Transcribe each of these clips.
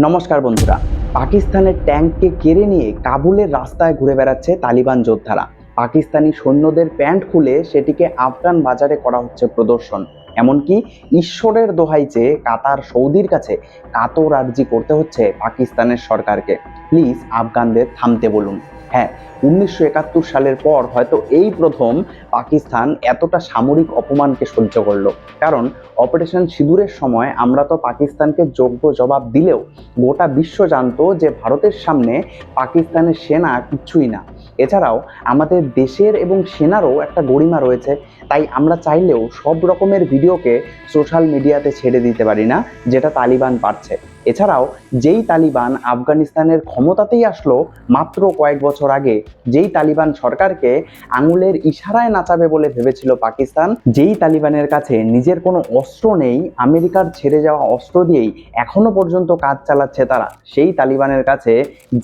নমস্কার বন্ধুরা। পাকিস্তানের ট্যাঙ্ককে কেড়ে নিয়ে কাবুলের রাস্তায় ঘুরে বেড়াচ্ছে তালিবান যোদ্ধারা। পাকিস্তানি সৈন্যদের প্যান্ট খুলে সেটিকে আফগান বাজারে করা হচ্ছে প্রদর্শন। এমনকি ঈশ্বরের দোহাই চেয়ে কাতার সৌদির কাছে কাতর আর্জি করতে হচ্ছে পাকিস্তানের সরকারকে। প্লিজ আফগানদের থামতে বলুন। হ্যাঁ উনিশশো একাত্তর সালের পর হয়তো এই প্রথম পাকিস্তান এতটা সামরিক অপমানকে সহ্য করল। কারণ অপারেশন সিঁদুরের সময় আমরা তো পাকিস্তানকে যোগ্য জবাব দিলেও গোটা বিশ্ব জানতো যে ভারতের সামনে পাকিস্তানের সেনা কিচ্ছুই না। এছাড়াও আমাদের দেশের এবং সেনারও একটা গরিমা রয়েছে। তাই আমরা চাইলেও সব রকমের ভিডিওকে সোশ্যাল মিডিয়াতে ছেড়ে দিতে পারি না, যেটা তালিবান পারছে। এছাড়াও যেই তালিবান আফগানিস্তানের ক্ষমতাতেই আসলো, মাত্র কয়েক বছর আগে যেই তালিবান সরকারকে আঙুলের ইশারায় নাচাবে বলে ভেবেছিল পাকিস্তান, যেই তালিবানের কাছে নিজের কোনো অস্ত্র নেই, আমেরিকার ছেড়ে যাওয়া অস্ত্র দিয়েই এখনও পর্যন্ত কাজ চালাচ্ছে তারা, সেই তালিবানের কাছে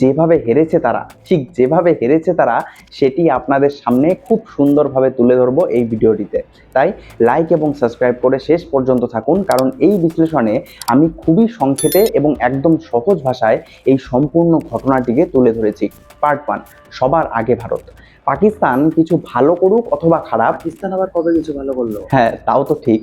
যেভাবে হেরেছে তারা, ঠিক যেভাবে হেরেছে তারা, সেটি আপনাদের সামনে খুব সুন্দরভাবে তুলে ধরবো এই ভিডিওটিতে। তাই লাইক এবং সাবস্ক্রাইব করে শেষ পর্যন্ত থাকুন, কারণ এই বিশ্লেষণে আমি খুবই সংক্ষেপে এবং একদম সহজ ভাষায় এই সম্পূর্ণ ঘটনাটিকে তুলে ধরেছি। পার্ট ওয়ান সবার আগে ভারত। পাকিস্তান কিছু ভালো করুক অথবা খারাপ পাকিস্তান আবার কবে কিছু ভালো করল? হ্যাঁ তাও তো ঠিক।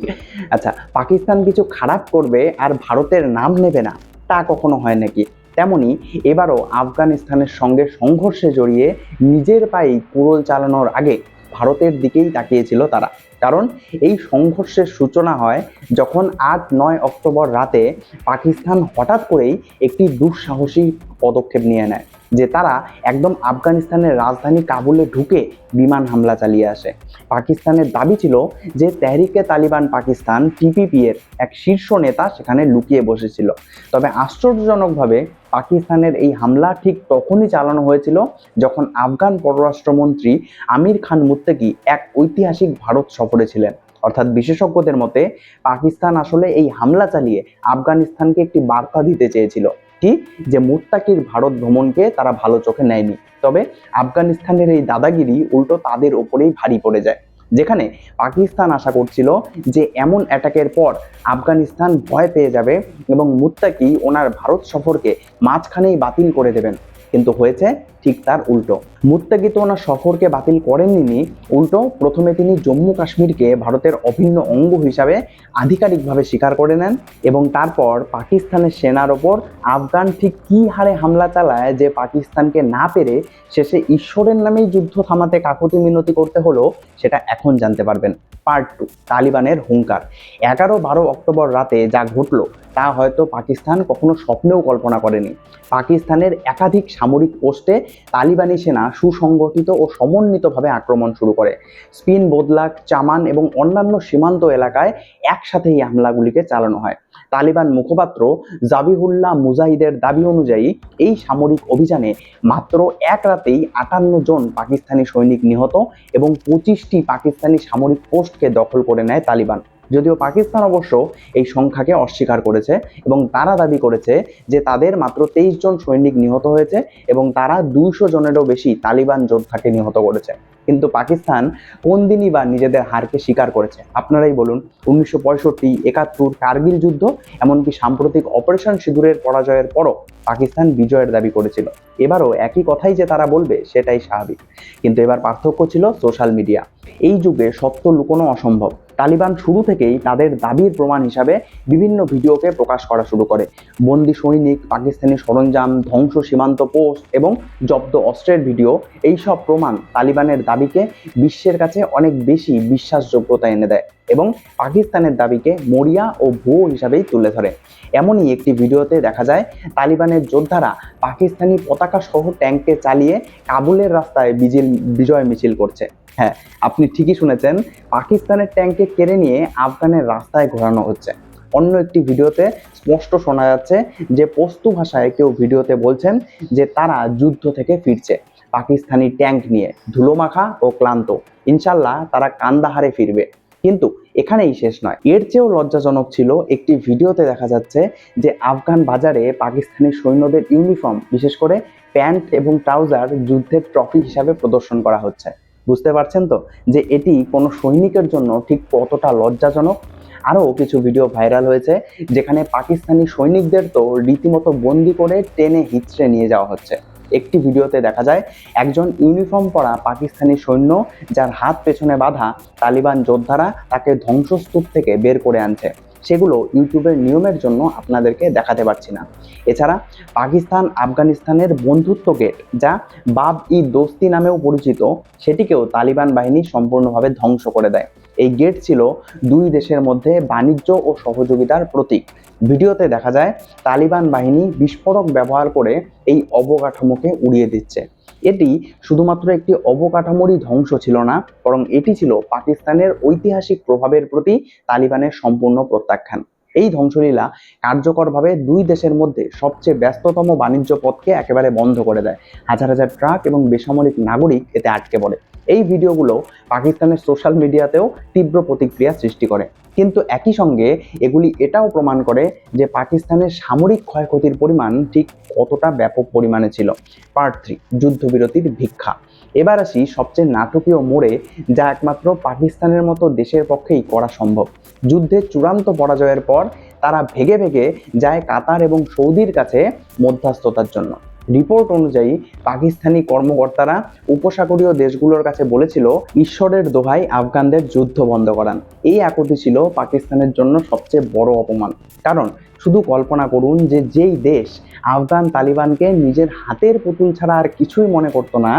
আচ্ছা পাকিস্তান কিছু খারাপ করবে আর ভারতের নাম নেবে না তা কখনো হয় নাকি? তেমনি এবারও আফগানিস্তানের সঙ্গে সংঘর্ষে জড়িয়ে নিজের পায়েই কুড়োল চালানোর আগে ভারতের দিকেই তাকিয়েছিল তারা। কারণ এই সংঘর্ষের সূচনা হয় যখন আজ নয় অক্টোবর রাতে পাকিস্তান হঠাৎ করেই একটি দুঃসাহসী পদক্ষেপ নিয়ে নেয়। যে তারা একদম আফগানিস্তানের রাজধানী কাবুলে ঢুকে বিমান হামলা চালিয়ে আসে। পাকিস্তানের দাবি ছিল যে তেহরিকে তালিবান পাকিস্তান, টিপিপি এর এক শীর্ষ নেতা সেখানে লুকিয়ে বসেছিল। তবে আশ্চর্যজনকভাবে পাকিস্তানের এই হামলা ঠিক তখনই চালানো হয়েছিল যখন আফগান পররাষ্ট্রমন্ত্রী আমির খান মুত্তেকি এক ঐতিহাসিক ভারত সফরে ছিলেন। অর্থাৎ বিশেষজ্ঞদের মতে, পাকিস্তান আসলে এই হামলা চালিয়ে আফগানিস্তানকে একটি বার্তা দিতে চেয়েছিল। কি যে মুত্তাকির ভারত ভ্রমণকে তারা ভালো চোখে নেয়নি। তবে আফগানিস্তানের এই দাদাগিরি উল্টো তাদের ওপরেই ভারী পড়ে যায়। যেখানে পাকিস্তান আশা করছিল যে এমন অ্যাটাকের পর আফগানিস্তান ভয় পেয়ে যাবে এবং মুত্তাকি ওনার ভারত সফরকে মাঝখানেই বাতিল করে দেবেন। কিন্তু হয়েছে ঠিক তার উল্টো। মুত্তাকি তো ওনার সফরকে বাতিল করেননি, উল্টো প্রথমে তিনি জম্মু কাশ্মীরকে ভারতের অভিন্ন অঙ্গ হিসাবে আধিকারিকভাবে স্বীকার করে নেন এবং তারপর পাকিস্তানের সেনার ওপর আফগান ঠিক কী হারে হামলা চালায় যে পাকিস্তানকে না পেরে শেষে ঈশ্বরের নামেই যুদ্ধ থামাতে কাকুতি মিনতি করতে হলো, সেটা এখন জানতে পারবেন। পার্ট টু, তালিবানের হুঙ্কার। এগারো বারো অক্টোবর রাতে যা ঘটলো, তা হয়তো পাকিস্তান কখনো স্বপ্নেও কল্পনা করেনি। পাকিস্তানের একাধিক সামরিক পোস্টে তালিবানি সেনা সুসংগঠিত ও সমন্বিতভাবে আক্রমণ শুরু করে। স্পিন, বদলাক, চামান এবং অন্যান্য সীমান্ত এলাকায় একসাথে এই হামলাগুলিকে চালানো হয়। তালিবান মুখপাত্র জাবিহুল্লাহ মুজাহিদের দাবি অনুযায়ী এই সামরিক অভিযানে মাত্র এক রাতেই আটান্ন জন পাকিস্তানি সৈনিক নিহত এবং পঁচিশটি পাকিস্তানি সামরিক পোস্টকে দখল করে নেয় তালিবান। যদিও পাকিস্তান অবশ্য এই সংখ্যাকে অস্বীকার করেছে এবং তারা দাবি করেছে যে তাদের মাত্র তেইশ জন সৈনিক নিহত হয়েছে এবং তারা দুইশো জনেরও বেশি তালিবান যোদ্ধাকে নিহত করেছে। কিন্তু পাকিস্তান কোন দিনই বা নিজেদের হারকে স্বীকার করেছে? আপনারাই বলুন, উনিশশো পঁয়ষট্টি, একাত্তর, কার্গিল যুদ্ধ, এমনকি সাম্প্রতিক অপারেশন সিঁদুরের পরাজয়ের পরও পাকিস্তান বিজয়ের দাবি করেছিল। এবারও একই কথাই যে তারা বলবে, সেটাই স্বাভাবিক। কিন্তু এবার পার্থক্য ছিল সোশ্যাল মিডিয়া। এই যুগে সত্য লুকোনো অসম্ভব। তালিবান শুরু থেকেই তাদের দাবির প্রমাণ হিসাবে বিভিন্ন ভিডিওকে প্রকাশ করা শুরু করে। বন্দি সৈনিক, পাকিস্তানি সরঞ্জাম, ধ্বংস সীমান্ত পোস্ট এবং জব্দ অস্ত্রের ভিডিও এই সব প্রমাণ তালিবানের দাবিকে বিশ্বের কাছে অনেক বেশি বিশ্বাসযোগ্যতা এনে দেয় এবং পাকিস্তানের দাবিকে মরিয়া ও ভুয়ো হিসাবেই তুলে ধরে। এমনই একটি ভিডিওতে দেখা যায়, তালিবানের যোদ্ধারা পাকিস্তানি পতাকা সহ ট্যাঙ্কে চালিয়ে কাবুলের রাস্তায় বিজিল, বিজয় মিছিল করছে। হ্যাঁ আপনি ঠিকই শুনেছেন, পাকিস্তানের ট্যাঙ্কে কেড়ে নিয়ে আফগানের রাস্তায় ঘোরানো হচ্ছে। অন্য একটি ভিডিওতে স্পষ্ট শোনা যাচ্ছে যে পস্তু ভাষায় কেউ ভিডিওতে বলছেন যে তারা যুদ্ধ থেকে ফিরছে, পাকিস্তানি ট্যাঙ্ক নিয়ে, ধুলোমাখা ও ক্লান্ত। ইনশাল্লাহ তারা কান্দাহারে ফিরবে। কিন্তু এখানেই শেষ নয়। এর চেয়েও লজ্জাজনক ছিল একটি ভিডিওতে দেখা যাচ্ছে যে আফগান বাজারে পাকিস্তানি সৈন্যদের ইউনিফর্ম, বিশেষ করে প্যান্ট এবং ট্রাউজার যুদ্ধের ট্রফি হিসাবে প্রদর্শন করা হচ্ছে। বুঝতে পারছেন তো? যে এটি কোনো সৈনিকের জন্য ঠিক কতটা লজ্জাজনক? আরও কিছু ভিডিও ভাইরাল হয়েছে, যেখানে পাকিস্তানি সৈনিকদের তো রীতিমতো বন্দি করে টেনে হিচড়ে নিয়ে যাওয়া হচ্ছে। একটি ভিডিওতে দেখা যায়, একজন ইউনিফর্ম পরা পাকিস্তানি সৈন্য যার হাত পেছনে বাঁধা তালিবান যোদ্ধারা তাকে ধ্বংসস্তূপ থেকে বের করে আনছে। সেগুলো ইউটিউবের নিয়মের জন্য আপনাদেরকে দেখাতে পারছি না। এছাড়া পাকিস্তান, আফগানিস্তানের বন্ধুত্ব গেট যা বাব ই দোস্তি নামেও পরিচিত, সেটিকেও তালিবান বাহিনী সম্পূর্ণভাবে ধ্বংস করে দেয়। এই গেট ছিল দুই দেশের মধ্যে বাণিজ্য ও সহযোগিতার প্রতীক। ভিডিওতে দেখা যায়, তালিবান বাহিনী বিস্ফোরক ব্যবহার করে এই অবকাঠামোকে উড়িয়ে দিচ্ছে। এটি শুধুমাত্র একটি অবকাঠামোরই ধ্বংস ছিল না, বরং এটি ছিল পাকিস্তানের ঐতিহাসিক প্রভাবের প্রতি তালিবানের সম্পূর্ণ প্রত্যাখ্যান। এই ধ্বংসলীলা কার্যকরভাবে দুই দেশের মধ্যে সবচেয়ে ব্যস্ততম বাণিজ্য পথকে একেবারে বন্ধ করে দেয়। হাজার হাজার ট্রাক এবং বেসামরিক নাগরিক এতে আটকে পড়ে। এই ভিডিওগুলো পাকিস্তানের সোশ্যাল মিডিয়াতেও তীব্র প্রতিক্রিয়া সৃষ্টি করে। কিন্তু একই সঙ্গে এগুলি এটাও প্রমাণ করে যে পাকিস্তানের সামরিক ক্ষয়ক্ষতির পরিমাণ ঠিক কতটা ব্যাপক পরিমাণে ছিল। পার্ট থ্রি, যুদ্ধবিরতির ভিক্ষা। এবার আসি সবচেয়ে নাটকীয় মোড়ে, যা একমাত্র পাকিস্তানের মতো দেশের পক্ষেই করা সম্ভব। যুদ্ধের চূড়ান্ত পরাজয়ের পর তারা ভেগে ভেগে যায় কাতার এবং সৌদির কাছে মধ্যস্থতার জন্য। রিপোর্ট অনুযায়ী পাকিস্তানি কর্মকর্তারা উপসাগরীয় দেশগুলোর কাছে বলেছিল, ঈশ্বরের দোহাই আফগানদের যুদ্ধ বন্ধ করান। এই একটি ছিল পাকিস্তানের জন্য সবচেয়ে বড় অপমান। কারণ শুধু কল্পনা করুন যে যেই দেশ আফগান তালিবানকে নিজের হাতের পুতুল ছাড়া আর কিছুই মনে করতো না,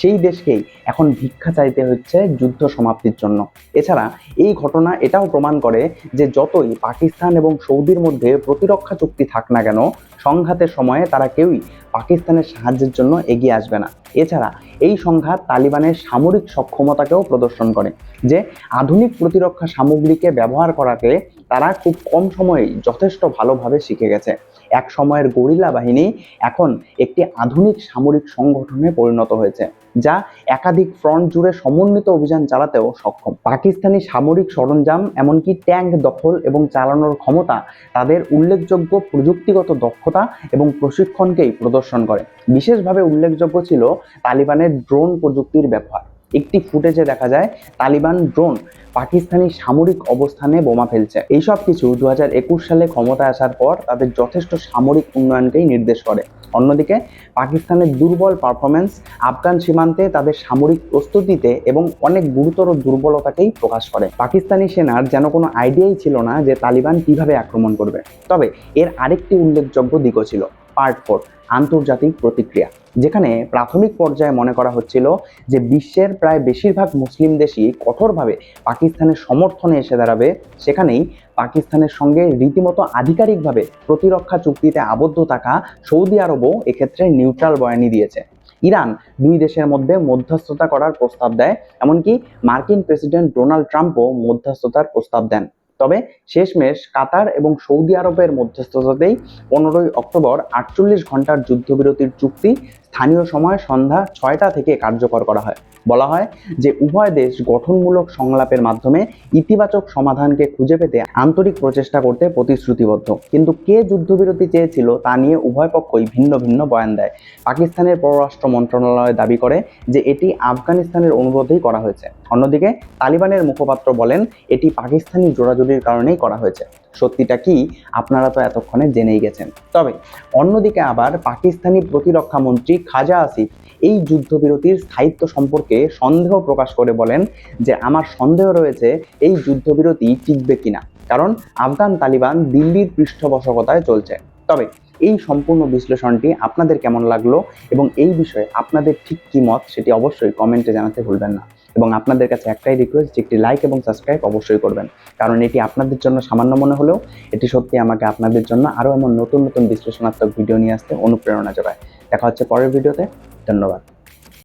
সেই দেশকেই এখন ভিক্ষা চাইতে হচ্ছে যুদ্ধ সমাপ্তির জন্য। এছাড়া এই ঘটনা এটাও প্রমাণ করে যে যতই পাকিস্তান এবং সৌদির মধ্যে প্রতিরক্ষা চুক্তি থাক না কেন, সংঘাতের সময়ে তারা কেউই পাকিস্তানের সাহায্যের জন্য এগিয়ে আসবে না। এছাড়া এই সংঘাত তালিবানের সামরিক সক্ষমতাকেও প্রদর্শন করে, যে আধুনিক প্রতিরক্ষা সামগ্রীকে ব্যবহার করাকে তারা খুব কম সময়েই যথেষ্ট ভালোভাবে শিখে গেছে। এক সময়ের গরিলা বাহিনী এখন একটি আধুনিক সামরিক সংগঠনে পরিণত হয়েছে, যা একাধিক ফ্রন্ট জুড়ে সমন্বিত অভিযান চালাতেও সক্ষম। পাকিস্তানি সামরিক সরঞ্জাম, এমনকি ট্যাঙ্ক দখল এবং চালানোর ক্ষমতা, তাদের উল্লেখযোগ্য প্রযুক্তিগত দক্ষতা এবং প্রশিক্ষণকেই প্রদর্শন করে। বিশেষভাবে উল্লেখযোগ্য ছিল তালিবানের ড্রোন প্রযুক্তির ব্যবহার। একটি ফুটেজে দেখা যায় তালিবান ড্রোন পাকিস্তানি সামরিক অবস্থানে বোমা ফেলছে। এইসব কিছু দু হাজার একুশ সালে ক্ষমতায় আসার পর তাদের যথেষ্ট সামরিক উন্নয়নকেই নির্দেশ করে। অন্যদিকে পাকিস্তানের দুর্বল পারফরমেন্স আফগান সীমান্তে তাদের সামরিক প্রস্তুতিতে এবং অনেক গুরুতর দুর্বলতাকেই প্রকাশ করে। পাকিস্তানি সেনার যেন কোনো আইডিয়াই ছিল না যে তালিবান কীভাবে আক্রমণ করবে। তবে এর আরেকটি উল্লেখযোগ্য দিকও ছিল, পার্ট ফোর। আন্তর্জাতিক প্রতিক্রিয়া, যেখানে প্রাথমিক পর্যায়ে মনে করা হচ্ছিল যে বিশ্বের প্রায় বেশিরভাগ মুসলিম দেশই কঠোরভাবে পাকিস্তানের সমর্থনে এসে দাঁড়াবে। সেখানেই পাকিস্তানের সঙ্গে রীতিমতো আধিকারিকভাবে প্রতিরক্ষা চুক্তিতে আবদ্ধ থাকা সৌদি আরবও এক্ষেত্রে নিউট্রাল বয়ানি দিয়েছে। ইরান দুই দেশের মধ্যে মধ্যস্থতা করার প্রস্তাব দেয়, এমনকি মার্কিন প্রেসিডেন্ট ডোনাল্ড ট্রাম্পও মধ্যস্থতার প্রস্তাব দেন। তবে শেষমেশ কাতার এবং সৌদি আরবের মধ্যস্থতাতেই পনেরোই অক্টোবর আটচল্লিশ ঘণ্টার যুদ্ধবিরতির চুক্তি স্থানীয় সময় সন্ধ্যা ছয়টা থেকে কার্যকর করা হয়। বলা হয় যে উভয় দেশ গঠনমূলক সংলাপের মাধ্যমে ইতিবাচক সমাধানকে খুঁজে পেতে আন্তরিক প্রচেষ্টা করতে প্রতিশ্রুতিবদ্ধ। কিন্তু কে যুদ্ধবিরতি চেয়েছিল তা নিয়ে উভয় পক্ষই ভিন্ন ভিন্ন বয়ান দেয়। পাকিস্তানের পররাষ্ট্র মন্ত্রণালয় দাবি করে যে এটি আফগানিস্তানের অনুরোধেই করা হয়েছে। অন্যদিকে তালিবানের মুখপাত্র বলেন, এটি পাকিস্তানি জোড়াজুড়ির কারণেই করা হয়েছে। সত্যিটা কি? আপনারা তো এতক্ষণে জেনেই গেছেন। তবে অন্যদিকে আবার পাকিস্তানি প্রতিরক্ষা মন্ত্রী খাজা আসিফ এই যুদ্ধবিরতির স্থায়িত্ব সম্পর্কে সন্দেহ প্রকাশ করে বলেন যে, আমার সন্দেহ রয়েছে এই যুদ্ধবিরতি টিকবে কিনা। কারণ আফগান তালিবান দিল্লির পৃষ্ঠপোষকতায় চলছে। তবে এই সম্পূর্ণ বিশ্লেষণটি আপনাদের কেমন লাগল এবং এই বিষয়ে আপনাদের ঠিক কী মত সেটি অবশ্যই কমেন্টে জানাতে ভুলবেন না। এবং আপনাদের কাছে একটাই রিকোয়েস্ট যে একটি লাইক এবং সাবস্ক্রাইব অবশ্যই করবেন। কারণ এটি আপনাদের জন্য সামান্য মনে হলেও এটি সত্যি আমাকে আপনাদের জন্য আরও এমন নতুন নতুন বিশ্লেষণাত্মক ভিডিও নিয়ে আসতে অনুপ্রেরণা যোগায়। দেখা হচ্ছে পরের ভিডিওতে ধন্যবাদ।